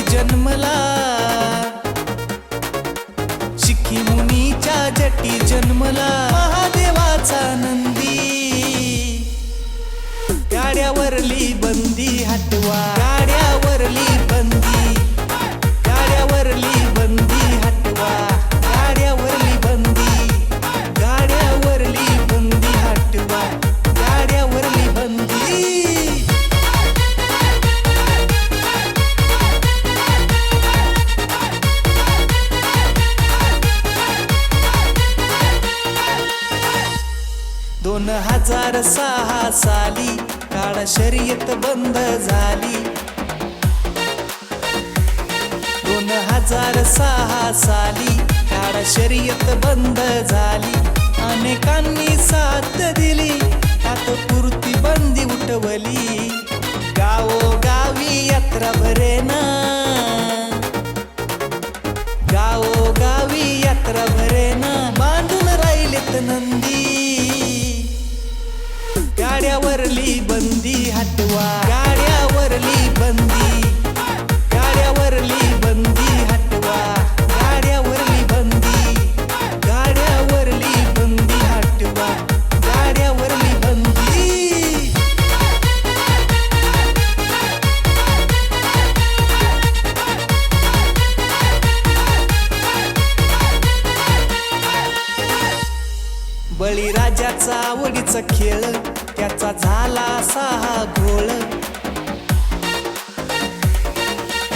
जन्मला. शिखी मुनीच्या जटी जन्मला. महादेवाचा नंदी. गाड्यावरली बंदी हटवा. गाड्यावरली बंदी. गाड्यावरली बंदी हटवा. दोन हजार सहा साली काळा शर्यत बंद झाली. दोन हजार सहा साली काळा शर्यत बंद झाली. अनेकांनी साथ दिली त्यात बंदी उठवली. गावोगावी यात्रा भरेना. गावोगावी यात्रा भरेना. बंदी हटवा गाड्यावरली बळीराजाचा आवडीचा खेळ त्याचा झाला सहा घोळ.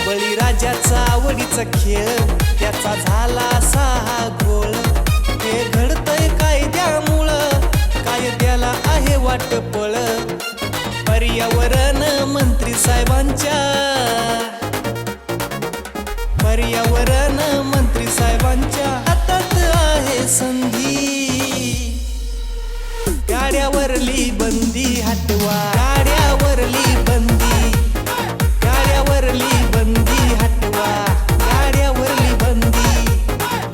बळीराजाचा आवडीचा खेळ त्याचा झाला सहा घोळ. हे घडतय कायद्यामुळं कायद्याला आहे वाट पळ. पर्यावरण मंत्री साहेबांच्या पर्यावरण मंत्री साहेबांच्या हातात आहे संधी. गाड्यावरली बंदी हटवा. गाड्यावरली बंदी. गाड्यावरली बंदी हटवा. गाड्यावरली बंदी.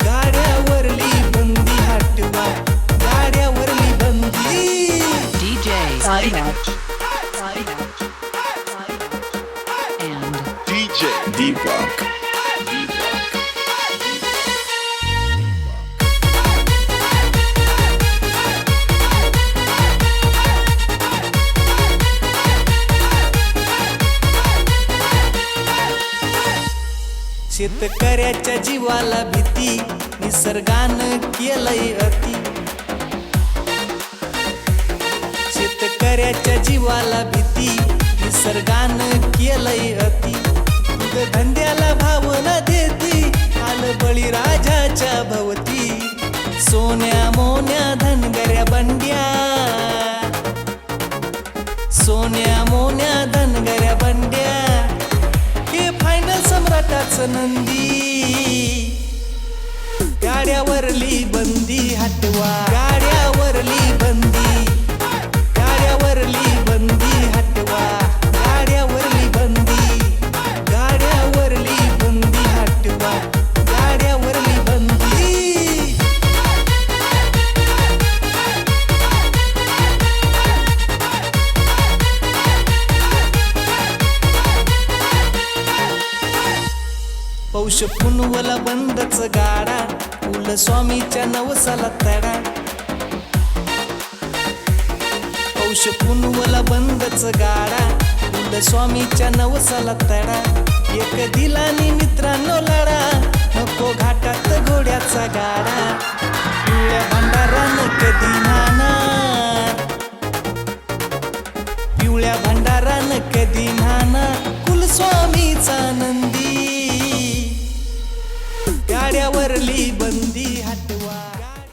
गाड्यावरली बंदी हटवा. गाड्यावरली बंदी. DJ Sidehatch. and DJ Deepak. शेतकऱ्याच्या जीवाला भीती निसर्गानं केलंय अति. शेतकऱ्याच्या जीवाला भीती निसर्गानं केलंय अति. धंद्याला भावना देती आलं बळीराजाच्या भवती. सोन्या मोन्या नंदी. गाड्यावरली बंदी हटवा. गाड्यावरली बंदी पौष पुनवला बंदच गाडा. फुल स्वामीच्या नवसाला तडा. पौष पुनवला बंदच गाडा. फुल स्वामीच्या नवसाला तडा. एक दिलानी मित्रांनो लढा. नको घाटात घोड्याचा गाडा. पिवळ्या भंडारानं कधी नाणार? पिवळ्या भंडारानं कधी नाना कुलस्वामीचा नंदी वरली बंदी हटवा.